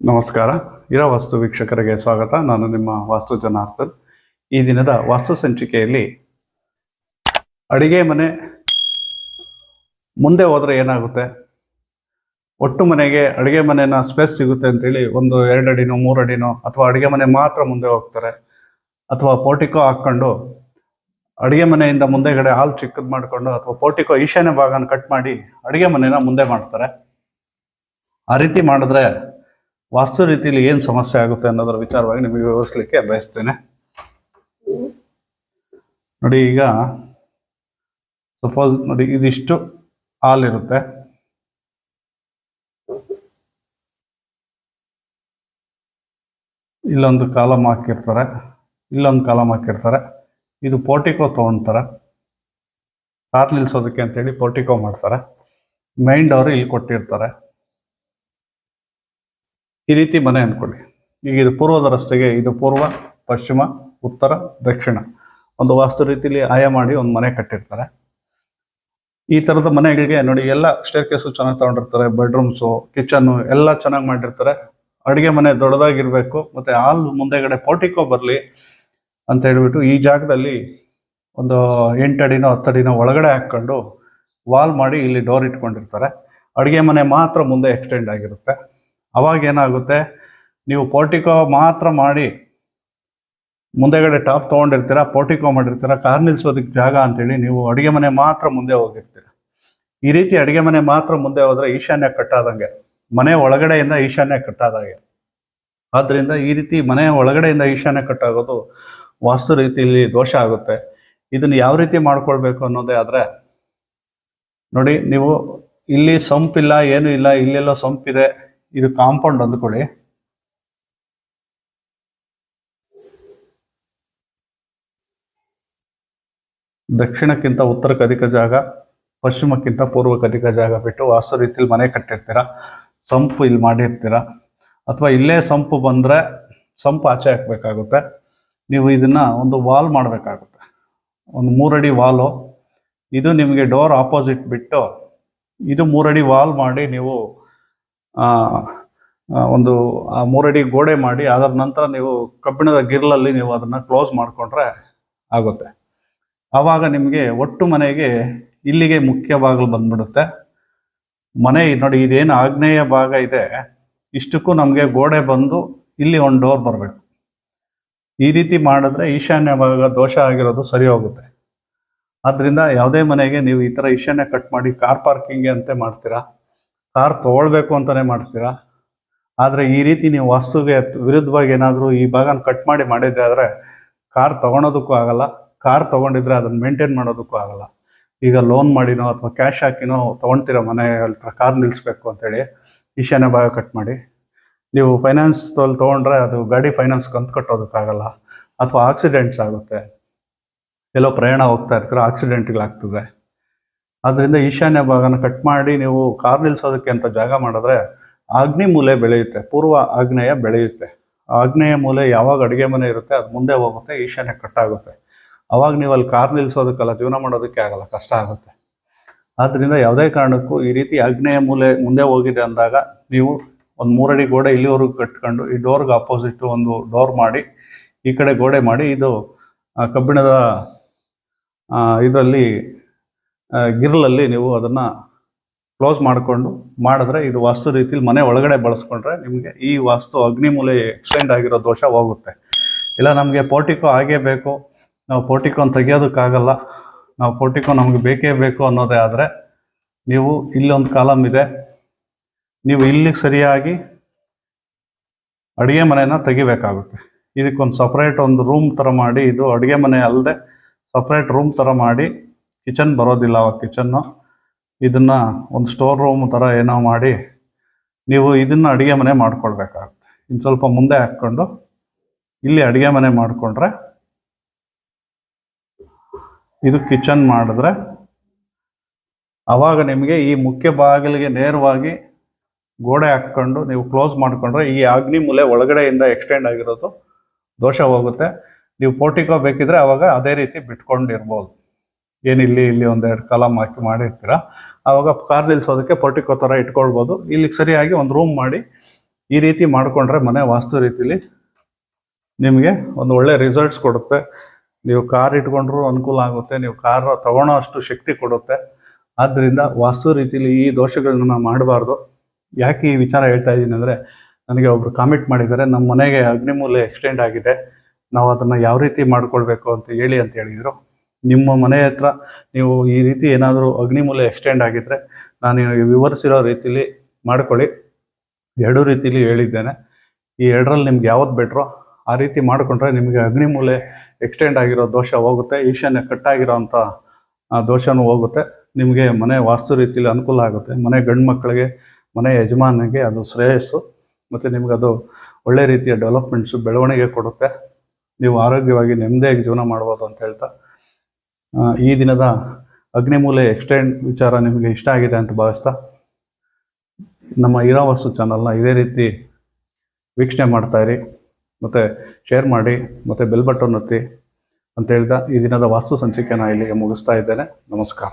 ನಮಸ್ಕಾರ. ಇರ ವಾಸ್ತು ವೀಕ್ಷಕರಿಗೆ ಸ್ವಾಗತ. ನಾನು ನಿಮ್ಮ ವಾಸ್ತು ಜನಾರ್ದನ್. ಈ ದಿನದ ವಾಸ್ತು ಸಂಚಿಕೆಯಲ್ಲಿ ಅಡಿಗೆ ಮನೆ ಮುಂದೆ ಹೋದರೆ ಏನಾಗುತ್ತೆ? ಒಟ್ಟು ಮನೆಗೆ ಅಡುಗೆ ಮನೆನ ಸ್ಪೇಸ್ ಸಿಗುತ್ತೆ ಅಂತೇಳಿ ಒಂದು ಎರಡು ಅಡಿನೋ ಮೂರು ಅಡಿನೋ ಅಥವಾ ಅಡುಗೆ ಮನೆ ಮಾತ್ರ ಮುಂದೆ ಹೋಗ್ತಾರೆ ಅಥವಾ ಪೋರ್ಟಿಕೋ ಹಾಕ್ಕೊಂಡು ಅಡುಗೆ ಮನೆಯಿಂದ ಮುಂದೆಗಡೆ ಹಾಲು ಚಿಕ್ಕದು ಮಾಡಿಕೊಂಡು ಅಥವಾ ಪೋರ್ಟಿಕೋ ಈಶಾನ್ಯ ಭಾಗನ ಕಟ್ ಮಾಡಿ ಅಡುಗೆ ಮನೆನ ಮುಂದೆ ಮಾಡ್ತಾರೆ. ಆ ರೀತಿ ಮಾಡಿದ್ರೆ ವಾಸ್ತು ರೀತಿಯಲ್ಲಿ ಏನು ಸಮಸ್ಯೆ ಆಗುತ್ತೆ ಅನ್ನೋದರ ವಿಚಾರವಾಗಿ ನಿಮಗೆ ವಿವರಿಸಲಿಕ್ಕೆ ಬಯಸ್ತೇನೆ. ನೋಡಿ ಈಗ ಸಪೋಸ್ ನೋಡಿ ಇದಿಷ್ಟು ಹಾಲ್ ಇರುತ್ತೆ ಇಲ್ಲೊಂದು ಕಾಲಮ್ ಹಾಕಿರ್ತಾರೆ, ಇಲ್ಲೊಂದು ಕಾಲಮ್ ಹಾಕಿರ್ತಾರೆ. ಇದು ಪೋರ್ಟಿಕೋ ತೊಗೊಳ್ತಾರೆ ಕಾರ್ ನಿಲ್ಸೋದಕ್ಕೆ ಅಂತೇಳಿ ಪೋರ್ಟಿಕೋ ಮಾಡ್ತಾರೆ. ಮೈಂಡ್ ಅವರು ಇಲ್ಲಿ ಕೊಟ್ಟಿರ್ತಾರೆ. ಈ ರೀತಿ ಮನೆ ಅಂದ್ಕೊಳ್ಳಿ ಈಗ ಇದು ಪೂರ್ವದ ರಸ್ತೆಗೆ ಇದು ಪೂರ್ವ, ಪಶ್ಚಿಮ, ಉತ್ತರ, ದಕ್ಷಿಣ. ಒಂದು ವಾಸ್ತು ರೀತಿಯಲ್ಲಿ ಆಯ ಮಾಡಿ ಒಂದು ಮನೆ ಕಟ್ಟಿರ್ತಾರೆ. ಈ ಥರದ ಮನೆಗಳಿಗೆ ನೋಡಿ ಎಲ್ಲ ಸ್ಟೇರ್ ಕೇಸು ಚೆನ್ನಾಗಿ ತಗೊಂಡಿರ್ತಾರೆ ಬೆಡ್ರೂಮ್ಸು ಕಿಚನ್ನು ಎಲ್ಲ ಚೆನ್ನಾಗಿ ಮಾಡಿರ್ತಾರೆ. ಅಡುಗೆ ಮನೆ ದೊಡ್ಡದಾಗಿರಬೇಕು, ಮತ್ತು ಹಾಲ್ ಮುಂದೆಗಡೆ ಪೋಟಿಕೋ ಬರಲಿ ಅಂತ ಹೇಳ್ಬಿಟ್ಟು ಈ ಜಾಗದಲ್ಲಿ ಒಂದು ಎಂಟು ಅಡಿನೋ ಹತ್ತು ಅಡಿನೋ ಒಳಗಡೆ ಹಾಕ್ಕೊಂಡು ವಾಲ್ ಮಾಡಿ ಇಲ್ಲಿ ಡೋರ್ ಇಟ್ಕೊಂಡಿರ್ತಾರೆ. ಅಡುಗೆ ಮನೆ ಮಾತ್ರ ಮುಂದೆ ಎಕ್ಸ್ಟೆಂಡ್ ಆಗಿರುತ್ತೆ. ಅವಾಗ ಏನಾಗುತ್ತೆ? ನೀವು ಪೋರ್ಟಿಕೋ ಮಾತ್ರ ಮಾಡಿ ಮುಂದೆಗಡೆ ಟಾಪ್ ತೊಗೊಂಡಿರ್ತೀರ ಪೋರ್ಟಿಕೋ ಮಾಡಿರ್ತೀರ, ಕಾರ್ ನಿಲ್ಸೋದಕ್ಕೆ ಜಾಗ ಅಂತೇಳಿ ನೀವು ಅಡುಗೆ ಮನೆ ಮಾತ್ರ ಮುಂದೆ ಹೋಗಿರ್ತೀರ. ಈ ರೀತಿ ಅಡುಗೆ ಮನೆ ಮಾತ್ರ ಮುಂದೆ ಹೋದ್ರೆ ಈಶಾನ್ಯ ಕಟ್ಟಾದಂಗೆ, ಮನೆ ಒಳಗಡೆಯಿಂದ ಈಶಾನ್ಯ ಕಟ್ಟಾದಾಗೆ. ಆದ್ದರಿಂದ ಈ ರೀತಿ ಮನೆ ಒಳಗಡೆಯಿಂದ ಈಶಾನ್ಯ ಕಟ್ಟಾಗೋದು ವಾಸ್ತು ರೀತಿಯಲ್ಲಿ ದೋಷ ಆಗುತ್ತೆ. ಇದನ್ನು ಯಾವ ರೀತಿ ಮಾಡ್ಕೊಳ್ಬೇಕು ಅನ್ನೋದೇ ಆದರೆ, ನೋಡಿ, ನೀವು ಇಲ್ಲಿ ಸಂಪಿಲ್ಲ ಏನೂ ಇಲ್ಲ, ಇಲ್ಲೆಲ್ಲೋ ಸಂಪಿದೆ ಇದು ಕಾಂಪೌಂಡ್ ಅಂದ್ಕೊಳ್ಳಿ. ದಕ್ಷಿಣಕ್ಕಿಂತ ಉತ್ತರಕ್ಕೆ ಅಧಿಕ ಜಾಗ, ಪಶ್ಚಿಮಕ್ಕಿಂತ ಪೂರ್ವಕ್ಕೆ ಅಧಿಕ ಜಾಗ ಬಿಟ್ಟು ವಾಸ್ತು ರೀತಿಯಲ್ಲಿ ಮನೆ ಕಟ್ಟಿರ್ತೀರ? ಸಂಪು ಇಲ್ಲಿ ಮಾಡಿರ್ತೀರ? ಅಥವಾ ಇಲ್ಲೇ ಸಂಪು ಬಂದರೆ ಸಂಪು ಆಚೆ ಹಾಕಬೇಕಾಗುತ್ತೆ. ನೀವು ಇದನ್ನು ಒಂದು ವಾಲ್ ಮಾಡಬೇಕಾಗುತ್ತೆ. ಒಂದು ಮೂರಡಿ ವಾಲು. ಇದು ನಿಮಗೆ ಡೋರ್ ಆಪೋಸಿಟ್ ಬಿಟ್ಟು ಇದು ಮೂರಡಿ ವಾಲ್ ಮಾಡಿ ನೀವು ಒಂದು, ಆ ಮೂರಡಿ ಗೋಡೆ ಮಾಡಿ ಅದರ ನಂತರ ನೀವು ಕಬ್ಬಿಣದ ಗಿರ್ಲಲ್ಲಿ ನೀವು ಅದನ್ನು ಕ್ಲೋಸ್ ಮಾಡಿಕೊಂಡ್ರೆ ಆಗುತ್ತೆ. ಆವಾಗ ನಿಮಗೆ ಒಟ್ಟು ಮನೆಗೆ ಇಲ್ಲಿಗೆ ಮುಖ್ಯ ಬಾಗಿಲು ಬಂದ್ಬಿಡುತ್ತೆ. ಮನೆ ನೋಡಿ ಇದೇನು ಆಗ್ನೇಯ ಭಾಗ ಇದೆ. ಇಷ್ಟಕ್ಕೂ ನಮಗೆ ಗೋಡೆ ಬಂದು ಇಲ್ಲಿ ಒಂದು ಡೋರ್ ಬರಬೇಕು. ಈ ರೀತಿ ಮಾಡಿದ್ರೆ ಈಶಾನ್ಯ ಭಾಗ ದೋಷ ಆಗಿರೋದು ಸರಿ ಹೋಗುತ್ತೆ. ಆದ್ದರಿಂದ ಯಾವುದೇ ಮನೆಗೆ ನೀವು ಈ ಥರ ಈಶಾನ್ಯ ಕಟ್ ಮಾಡಿ ಕಾರ್ ಪಾರ್ಕಿಂಗ್ ಅಂತೆ ಮಾಡ್ತೀರಾ? ಕಾರ್ ತೊಗೊಳ್ಬೇಕು ಅಂತಲೇ ಮಾಡ್ತೀರಾ? ಆದರೆ ಈ ರೀತಿ ನೀವು ವಸ್ತುಗೆ ವಿರುದ್ಧವಾಗಿ ಏನಾದರೂ ಈ ಭಾಗನ ಕಟ್ ಮಾಡಿ ಮಾಡಿದ್ರೆ ಆದರೆ ಕಾರ್ ತೊಗೊಳೋದಕ್ಕೂ ಆಗಲ್ಲ, ಕಾರ್ ತೊಗೊಂಡಿದ್ರೆ ಅದನ್ನು ಮೇಂಟೈನ್ ಮಾಡೋದಕ್ಕೂ ಆಗಲ್ಲ. ಈಗ ಲೋನ್ ಮಾಡಿನೋ ಅಥವಾ ಕ್ಯಾಶ್ ಹಾಕಿನೋ ತೊಗೊಳ್ತೀರ ಮನೆ ಹತ್ರ ಕಾರ್ ನಿಲ್ಲಿಸ್ಬೇಕು ಅಂತೇಳಿ ಈಶಾನ್ಯ ಭಾಗ ಕಟ್ ಮಾಡಿ. ನೀವು ಫೈನಾನ್ಸ್ ತೋಲ್ ತೊಗೊಂಡ್ರೆ ಅದು ಗಾಡಿ ಫೈನಾನ್ಸ್ ಕಂತು ಕಟ್ಟೋದಕ್ಕಾಗಲ್ಲ ಅಥವಾ ಆಕ್ಸಿಡೆಂಟ್ಸ್ ಆಗುತ್ತೆ. ಎಲ್ಲೋ ಪ್ರಯಾಣ ಹೋಗ್ತಾ ಇರ್ತೀರ ಆಕ್ಸಿಡೆಂಟ್ಗಳಾಗ್ತದೆ ಆದ್ದರಿಂದ ಈಶಾನ್ಯ ಭಾಗನ ಕಟ್ ಮಾಡಿ ನೀವು ಕಾರ್ ನಿಲ್ಸೋದಕ್ಕೆ ಅಂತ ಜಾಗ ಮಾಡಿದ್ರೆ ಅಗ್ನಿ ಮೂಲೆ ಬೆಳೆಯುತ್ತೆ, ಪೂರ್ವ ಆಗ್ನೇಯ ಬೆಳೆಯುತ್ತೆ. ಆಗ್ನೇಯ ಮೂಲೆ ಯಾವಾಗ ಅಡುಗೆ ಮನೆ ಇರುತ್ತೆ, ಅದು ಮುಂದೆ ಹೋಗುತ್ತೆ, ಈಶಾನ್ಯ ಕಟ್ಟಾಗುತ್ತೆ ಅವಾಗ ನೀವು ಅಲ್ಲಿ ಕಾರ್ ನಿಲ್ಸೋದಕ್ಕೆಲ್ಲ ಜೀವನ ಮಾಡೋದಕ್ಕೆ ಆಗಲ್ಲ, ಕಷ್ಟ ಆಗುತ್ತೆ. ಆದ್ದರಿಂದ ಯಾವುದೇ ಕಾರಣಕ್ಕೂ ಈ ರೀತಿ ಆಗ್ನೇಯ ಮೂಲೆ ಮುಂದೆ ಹೋಗಿದೆ ಅಂದಾಗ ನೀವು ಒಂದು ಮೂರಡಿ ಗೋಡೆ ಇಲ್ಲಿವರೆಗೂ ಕಟ್ಕೊಂಡು ಈ ಡೋರ್ಗೆ ಆಪೋಸಿಟ್ ಒಂದು ಡೋರ್ ಮಾಡಿ, ಈ ಕಡೆ ಗೋಡೆ ಮಾಡಿ, ಇದು ಕಬ್ಬಿಣದ ಇದರಲ್ಲಿ ಗಿರ್ಲಲ್ಲಿ ನೀವು ಅದನ್ನು ಕ್ಲೋಸ್ ಮಾಡಿಕೊಂಡು ಮಾಡಿದ್ರೆ ಇದು ವಾಸ್ತು ರೀತಿಲಿ ಮನೆ ಒಳಗಡೆ ಬಳಸ್ಕೊಂಡ್ರೆ ನಿಮಗೆ ಈ ವಾಸ್ತು ಅಗ್ನಿಮೂಲೆ ಎಕ್ಸ್ಟೆಂಡ್ ಆಗಿರೋ ದೋಷ ಹೋಗುತ್ತೆ. ಇಲ್ಲ, ನಮಗೆ ಪೋರ್ಟಿಕೋ ಆಗೇ ಬೇಕು. ನಾವು ಪೋರ್ಟಿಕೋನ್ ತೆಗಿಯೋದಕ್ಕಾಗಲ್ಲ. ನಾವು ಪೋರ್ಟಿಕೋ ನಮಗೆ ಬೇಕೇ ಬೇಕು ಅನ್ನೋದೇ ಆದರೆ ನೀವು ಇಲ್ಲೊಂದು ಕಾಲಮ್ ಇದೆ. ನೀವು ಇಲ್ಲಿಗೆ ಸರಿಯಾಗಿ ಅಡುಗೆ ಮನೆಯನ್ನು ತೆಗಿಬೇಕಾಗುತ್ತೆ. ಇದಕ್ಕೊಂದು ಸಪ್ರೇಟ್ ಒಂದು ರೂಮ್ ಥರ ಮಾಡಿ, ಇದು ಅಡುಗೆ ಮನೆ ಅಲ್ಲದೆ ಸಪ್ರೇಟ್ ರೂಮ್ ಥರ ಮಾಡಿ ಕಿಚನ್ ಬರೋದಿಲ್ಲ ಅವಾಗ ಕಿಚನ್ನು. ಇದನ್ನು ಒಂದು ಸ್ಟೋರ್ ರೂಮ್ ಥರ ಏನೋ ಮಾಡಿ ನೀವು ಇದನ್ನು ಅಡುಗೆ ಮನೆ ಮಾಡ್ಕೊಳ್ಬೇಕಾಗುತ್ತೆ. ಇನ್ನು ಸ್ವಲ್ಪ ಮುಂದೆ ಹಾಕ್ಕೊಂಡು ಇಲ್ಲಿ ಅಡುಗೆ ಮನೆ ಮಾಡಿಕೊಂಡ್ರೆ ಇದು ಕಿಚನ್ ಮಾಡಿದ್ರೆ ಆವಾಗ ನಿಮಗೆ ಈ ಮುಖ್ಯ ಬಾಗಿಲಿಗೆ ನೇರವಾಗಿ ಗೋಡೆ ಹಾಕ್ಕೊಂಡು ನೀವು ಕ್ಲೋಸ್ ಮಾಡಿಕೊಂಡ್ರೆ ಈ ಅಗ್ನಿ ಮೂಲೆ ಒಳಗಡೆಯಿಂದ ಎಕ್ಸ್ಟೆಂಡ್ ಆಗಿರೋದು ದೋಷ ಹೋಗುತ್ತೆ. ನೀವು ಪೋರ್ಟಿಕೋ ಬೇಕಿದ್ರೆ ಆವಾಗ ಅದೇ ರೀತಿ ಬಿಟ್ಕೊಂಡಿರ್ಬೋದು. ಏನಿಲ್ಲಿ ಇಲ್ಲಿ ಒಂದೆರಡು ಕಾಲಮ್ ಹಾಕಿ ಮಾಡಿರ್ತೀರ? ಆವಾಗ ಕಾರ್ ನಿಲ್ಸೋದಕ್ಕೆ ಪೋರ್ಟಿಕೋ ಥರ ಇಟ್ಕೊಳ್ಬೋದು. ಇಲ್ಲಿಗೆ ಸರಿಯಾಗಿ ಒಂದು ರೂಮ್ ಮಾಡಿ ಈ ರೀತಿ ಮಾಡಿಕೊಂಡ್ರೆ ಮನೆ ವಾಸ್ತು ರೀತಿಲಿ ನಿಮಗೆ ಒಂದು ಒಳ್ಳೆ ರಿಸಲ್ಟ್ಸ್ ಕೊಡುತ್ತೆ. ನೀವು ಕಾರ್ ಇಟ್ಕೊಂಡ್ರೂ ಅನುಕೂಲ ಆಗುತ್ತೆ, ನೀವು ಕಾರ್ ತಗೊಳ್ಳೋ ಅಷ್ಟು ಶಕ್ತಿ ಕೊಡುತ್ತೆ. ಆದ್ದರಿಂದ ವಾಸ್ತು ರೀತಿಲಿ ಈ ದೋಷಗಳನ್ನ ಮಾಡಬಾರ್ದು. ಯಾಕೆ ಈ ವಿಚಾರ ಹೇಳ್ತಾ ಇದ್ದೀನಿ ಅಂದರೆ, ನನಗೆ ಒಬ್ರು ಕಾಮೆಂಟ್ ಮಾಡಿದ್ದಾರೆ ನಮ್ಮ ಮನೆಗೆ ಅಗ್ನಿಮೂಲೆ ಎಕ್ಸ್ಟೆಂಡ್ ಆಗಿದೆ. ನಾವು ಅದನ್ನು ಯಾವ ರೀತಿ ಮಾಡ್ಕೊಳ್ಬೇಕು ಅಂತ ಹೇಳಿ ಅಂತ ಹೇಳಿದರು. ನಿಮ್ಮ ಮನೆ ಹತ್ರ ನೀವು ಈ ರೀತಿ ಏನಾದರೂ ಅಗ್ನಿಮೂಲೆ ಎಕ್ಸ್ಟೆಂಡ್ ಆಗಿದ್ದರೆ ನಾನು ವಿವರಿಸಿರೋ ರೀತಿಲಿ ಮಾಡ್ಕೊಳ್ಳಿ. ಎರಡೂ ರೀತಿಲಿ ಹೇಳಿದ್ದೇನೆ. ಈ ಎರಡರಲ್ಲಿ ನಿಮ್ಗೆ ಯಾವ್ದು ಬೆಟ್ರೋ ಆ ರೀತಿ ಮಾಡಿಕೊಂಡ್ರೆ ನಿಮಗೆ ಅಗ್ನಿಮೂಲೆ ಎಕ್ಸ್ಟೆಂಡ್ ಆಗಿರೋ ದೋಷ ಹೋಗುತ್ತೆ, ಈಶಾನ್ಯ ಕಟ್ಟಾಗಿರೋ ಅಂಥ ದೋಷನೂ ಹೋಗುತ್ತೆ. ನಿಮಗೆ ಮನೆ ವಾಸ್ತು ರೀತಿಲಿ ಅನುಕೂಲ ಆಗುತ್ತೆ. ಮನೆ ಗಂಡು ಮಕ್ಕಳಿಗೆ, ಮನೆ ಯಜಮಾನಿಗೆ ಅದು ಶ್ರೇಯಸ್ಸು. ಮತ್ತು ನಿಮ್ಗೆ ಅದು ಒಳ್ಳೆ ರೀತಿಯ ಡೆವಲಪ್ಮೆಂಟ್ಸು ಬೆಳವಣಿಗೆ ಕೊಡುತ್ತೆ. ನೀವು ಆರೋಗ್ಯವಾಗಿ ನೆಮ್ಮದಿಯಾಗಿ ಜೀವನ ಮಾಡ್ಬೋದು ಅಂತ ಹೇಳ್ತಾ ಈ ದಿನದ ಅಗ್ನಿಮೂಲೆ ಎಕ್ಸ್ಟೆಂಡ್ ವಿಚಾರ ನಿಮಗೆ ಇಷ್ಟ ಆಗಿದೆ ಅಂತ ಭಾವಿಸ್ತಾ ನಮ್ಮ ಇರಾವಸ್ತು ಚಾನಲ್ನ ಇದೇ ರೀತಿ ವೀಕ್ಷಣೆ ಮಾಡ್ತಾಯಿರಿ ಮತ್ತು ಶೇರ್ ಮಾಡಿ, ಮತ್ತು ಬೆಲ್ ಬಟನ್ ಒತ್ತಿ ಅಂತ ಹೇಳ್ದ ಈ ದಿನದ ವಾಸ್ತು ಸಂಚಿಕೆನ ಇಲ್ಲಿಗೆ ಮುಗಿಸ್ತಾ ಇದ್ದೇನೆ. ನಮಸ್ಕಾರ.